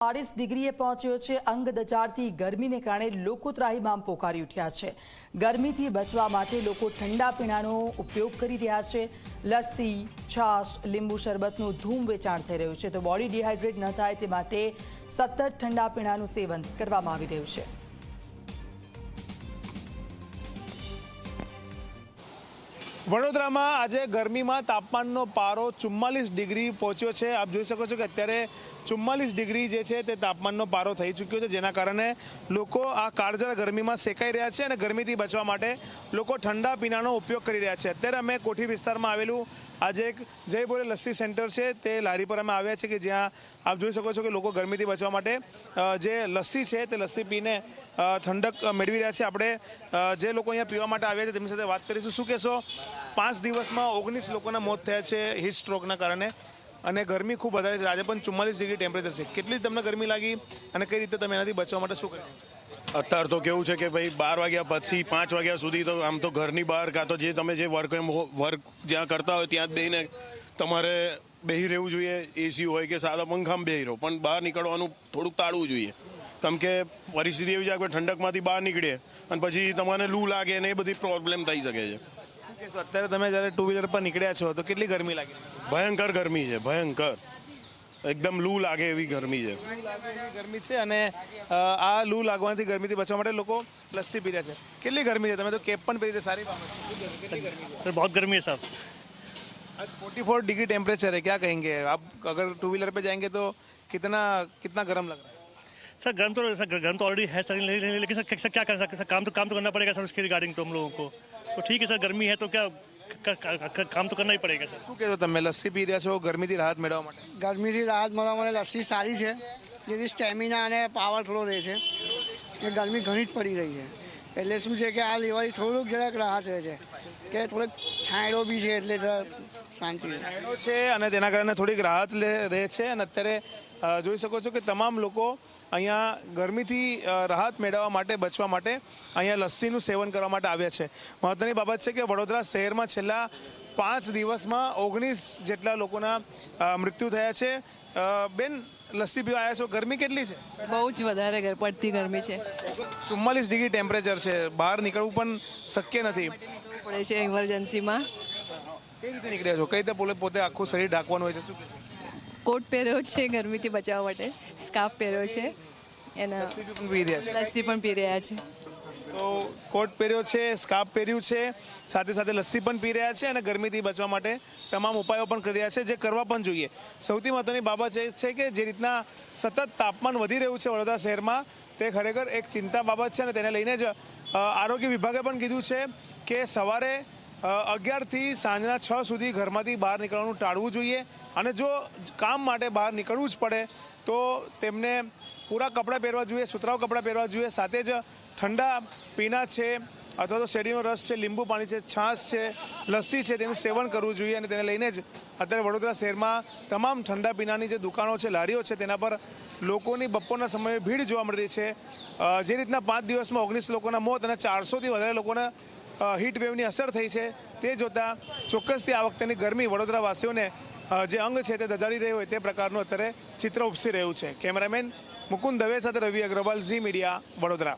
ચાળીસ ડિગ્રીએ પહોંચ્યો છે. અંગ દચાડતી ગરમીને કારણે લોકો ત્રાહીમામ પોકારી ઉઠ્યા છે. ગરમીથી બચવા માટે લોકો ઠંડા પીણાનો ઉપયોગ કરી રહ્યા છે. લસ્સી, છાશ, લીંબુ શરબતનું ધૂમ વેચાણ થઈ રહ્યું છે. તો બોડી ડિહાઇડ્રેટ ન થાય તે માટે સતત ઠંડા પીણાનું સેવન કરવામાં આવી રહ્યું છે. વડોદરામાં આજે ગરમીમાં તાપમાનનો પારો ચુમ્માલીસ ડિગ્રી પહોંચ્યો છે. આપ જોઈ શકો છો કે અત્યારે ચુમ્માલીસ ડિગ્રી જે છે તે તાપમાનનો પારો થઈ ચૂક્યો છે, જેના કારણે લોકો આ કાળઝાળ ગરમીમાં શેકાઈ રહ્યા છે અને ગરમીથી બચવા માટે લોકો ઠંડા પીણાનો ઉપયોગ કરી રહ્યા છે. અત્યારે અમે કોઠી વિસ્તારમાં આવેલું આજે એક જય બોલે લસ્સી સેન્ટર છે, તે લારી પર અમે આવ્યા છે કે જ્યાં આપ જોઈ શકો છો કે લોકો ગરમીથી બચવા માટે જે લસ્સી છે તે લસ્સી પીને ઠંડક મેળવી રહ્યા છે. આપણે જે લોકો અહીંયા પીવા માટે આવ્યા છે તેમની સાથે વાત કરીશું. શું કહેશો? પાંચ દિવસમાં ઓગણીસ લોકોના મોત થયા છે હીટ સ્ટ્રોકના કારણે. અને ગરમી ખૂબ વધારે છે. આજે પણ ચુમ્માલીસ ડિગ્રી ટેમ્પરેચર છે. કેટલી તમને ગરમી લાગી અને કઈ રીતે તમે એનાથી બચવા માટે શું કર્યું? અત્યારે તો કેવું છે કે ભાઈ બાર વાગ્યા પછી પાંચ વાગ્યા સુધી તો આમ તો ઘરની બહાર કાં તો જે તમે જે વર્ક વર્ક જ્યાં કરતા હોય ત્યાં જ બેહીને તમારે બેહી રહેવું જોઈએ. એસી હોય કે સાદા પંખામાં બેહી રહો. પણ બહાર નીકળવાનું થોડુંક ટાળવું જોઈએ. કેમ કે પરિસ્થિતિ એવી છે કે ઠંડકમાંથી બહાર નીકળીએ અને પછી તમને લૂ લાગે ને એ બધી પ્રોબ્લેમ થઈ શકે છે. શું કહેશો અત્યારે તમે જ્યારે ટુ વ્હીલર પર નીકળ્યા છો તો કેટલી ગરમી લાગી ભયંકર ગરમી છે ભયંકર એકદમ લૂ લાગે એવી ગરમી છે ગરમી છે અને અ, આ લૂ લાગવાથી ગરમીથી બચવા માટે લોકો લસ્સી પી રહ્યા છે કેટલી ગરમી છે તમે તો કેપ પણ પહેરી છે સારી બાબત છે શું કહેશો? કેટલી ગરમી છે सर बहुत गर्मी है साहब आज 44 डिग्री टेम्परेचर है क्या कहेंगे आप अगर टू व्हीलर पे जाएंगे तो कितना कितना गर्म लग रहा है सर गर्म तो सर गर्म तो ऑलरेडी है सर ले- ले- लेकिन सर, सर क्या कर सकते सर काम तो काम तो करना पड़ेगा सर उसके रिगार्डिंग तो हम लोगों को તો ઠીક છે સર ગરમી હે તો કે કામ તો કરના પડેગા સર શું કહેશો તમે લસ્સી પી રહ્યા છો ગરમીથી રાહત મેળવવા માટે? ગરમીથી રાહત મળવા માટે લસ્સી સારી છે જેથી સ્ટેમિના અને પાવર થોડો રહે છે એ ગરમી ઘણી જ પડી રહી છે. એટલે શું છે કે આ લેવાથી થોડુંક જરાક રાહત રહે છે કે થોડોક છાંયડો બી છે એટલે શાંતિ છે અને તેના કારણે થોડીક રાહત રહે છે અને અત્યારે જોઈ શકો છો કે તમામ લોકો અહીંયા ગરમીથી રાહત મેળવવા માટે બચવા માટે અહીંયા લસ્સીનું સેવન કરવા માટે આવ્યા છે. મહત્ત્વની બાબત છે કે વડોદરા શહેરમાં છેલ્લા પાંચ દિવસમાં ઓગણીસ જેટલા લોકોના મૃત્યુ થયા છે. બેન લસ્સી પીવા આવ્યા છો? ગરમી કેટલી છે? બહુ જ વધારે પડતી ગરમી છે. ચુમ્માલીસ ડિગ્રી ટેમ્પરેચર છે. બહાર નીકળવું પણ શક્ય નથી. પડે છે ઇમરજન્સીમાં કઈ રીતે નીકળ્યા છો? કઈ રીતે પોતે આખું શરીર ઢાંકવાનું હોય છે? શું? કોટ પહેર્યો છે ગરમીથી બચાવવા માટે સ્કાર્ફ પહેર્યો છે એના લસ્સી પણ પી રહ્યા છે. તો કોટ પહેર્યો છે સ્કાર્ફ પહેર્યું છે સાથે સાથે લસ્સી પણ પી રહ્યા છે અને ગરમીથી બચવા માટે તમામ ઉપાયો પણ કરી રહ્યા છે જે કરવા પણ જોઈએ. સૌથી મહત્વની બાબત એ છે કે જે રીતના સતત તાપમાન વધી રહ્યું છે વડોદરા શહેરમાં તે ખરેખર એક ચિંતા બાબત છે અને તેને લઈને જ આરોગ્ય વિભાગે પણ કીધું છે કે સવારે અગિયારથી સાંજના છ સુધી ઘરમાંથી બહાર નીકળવાનું ટાળવું જોઈએ અને જો કામ માટે બહાર નીકળવું જ પડે, તો તેમને પૂરા કપડાં પહેરવા જોઈએ, સુતરાઉ કપડાં પહેરવા જોઈએ. સાથે જ ઠંડા પીણા છે અથવા તો શેરડીનો રસ છે, લીંબુ પાણી છે, છાશ છે, લસ્સી છે, તેનું સેવન કરવું જોઈએ અને તેને લઈને જ અત્યારે વડોદરા શહેરમાં તમામ ઠંડા પીણાની જે દુકાનો છે, લારીઓ છે, તેના પર લોકોની બપોરના સમયે ભીડ જોવા મળી છે. જે રીતના પાંચ દિવસમાં ઓગણીસ લોકોના મોત અને ચારસોથી વધારે લોકોના વેવની અસર થઈ છે. તે જોતાં ચોક્કસથી આ વખતેની ગરમી વડોદરાવાસીઓને જે અંગ છે તે દજાડી રહ્યું હોય તે પ્રકારનું અત્યારે ચિત્ર ઉપસી રહ્યું છે. કેમેરામેન મુકુંદ દવે સાથે રવિ અગ્રવાલ, ઝી મીડિયા, વડોદરા.